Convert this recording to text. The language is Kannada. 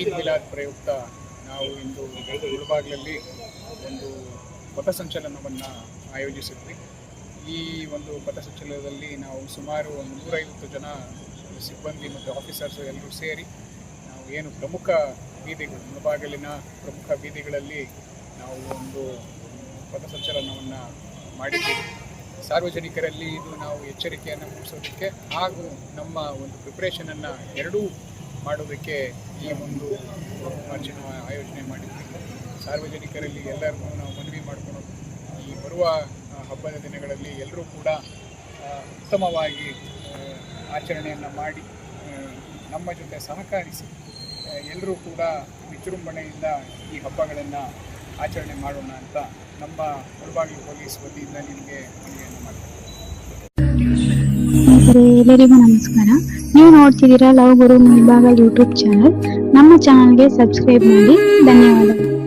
ಈದ್ ಮಿಲಾದ್ ಪ್ರಯುಕ್ತ ನಾವು ಇಂದು ಮುಳುಬಾಗಿಲಲ್ಲಿ ಒಂದು ಪಥಸಂಚಲನವನ್ನು ಆಯೋಜಿಸಿದ್ವಿ. ಈ ಒಂದು ಪಥಸಂಚಲನದಲ್ಲಿ ನಾವು ಸುಮಾರು ಒಂದು ನೂರೈವತ್ತು ಜನ ಸಿಬ್ಬಂದಿ ಮತ್ತು ಆಫೀಸರ್ಸ್ ಎಲ್ಲರೂ ಸೇರಿ ನಾವು ಏನು ಪ್ರಮುಖ ಬೀದಿಗಳು ಮುಳಬಾಗಲಿನ ಪ್ರಮುಖ ಬೀದಿಗಳಲ್ಲಿ ನಾವು ಒಂದು ಪಥಸಂಚಲನವನ್ನು ಮಾಡಿದ್ದೀವಿ. ಸಾರ್ವಜನಿಕರಲ್ಲಿ ಇದು ನಾವು ಎಚ್ಚರಿಕೆಯನ್ನು ಮೂಡಿಸೋದಕ್ಕೆ ಹಾಗೂ ನಮ್ಮ ಒಂದು ಪ್ರಿಪ್ರೇಷನನ್ನು ಎರಡೂ ಮಾಡೋದಕ್ಕೆ ಈ ಒಂದು ಮಾರ್ಚಿನ ಆಯೋಜನೆ ಮಾಡಿದ್ವಿ ಸಾರ್ವಜನಿಕರಲ್ಲಿ ಎಲ್ಲರಿಗೂ ನಾವು ಮನವಿ ಮಾಡಿಕೊಂಡು ಈ ಬರುವ ಹಬ್ಬದ ದಿನಗಳಲ್ಲಿ ಎಲ್ಲರೂ ಕೂಡ ಉತ್ತಮವಾಗಿ ಆಚರಣೆಯನ್ನು ಮಾಡಿ ನಮ್ಮ ಜೊತೆ ಸಹಕರಿಸಿ ಎಲ್ಲರೂ ಕೂಡ ವಿಜೃಂಭಣೆಯಿಂದ ಈ ಹಬ್ಬಗಳನ್ನು ಆಚರಣೆ ಮಾಡೋಣ ಅಂತ ನಮ್ಮ ಮುಳಬಾಗಿಲು ಪೊಲೀಸ್ ವತಿಯಿಂದ ನಿಮಗೆ ಎಲ್ಲರಿಗೂ ನಮಸ್ಕಾರ. ನೀವು ನೋಡ್ತಿದ್ದೀರಾ love Guru Mulbagal YouTube channel. ನಮ್ಮ ಚಾನಲ್ಗೆ ಸಬ್ಸ್ಕ್ರೈಬ್ ಮಾಡಿ. ಧನ್ಯವಾದಗಳು.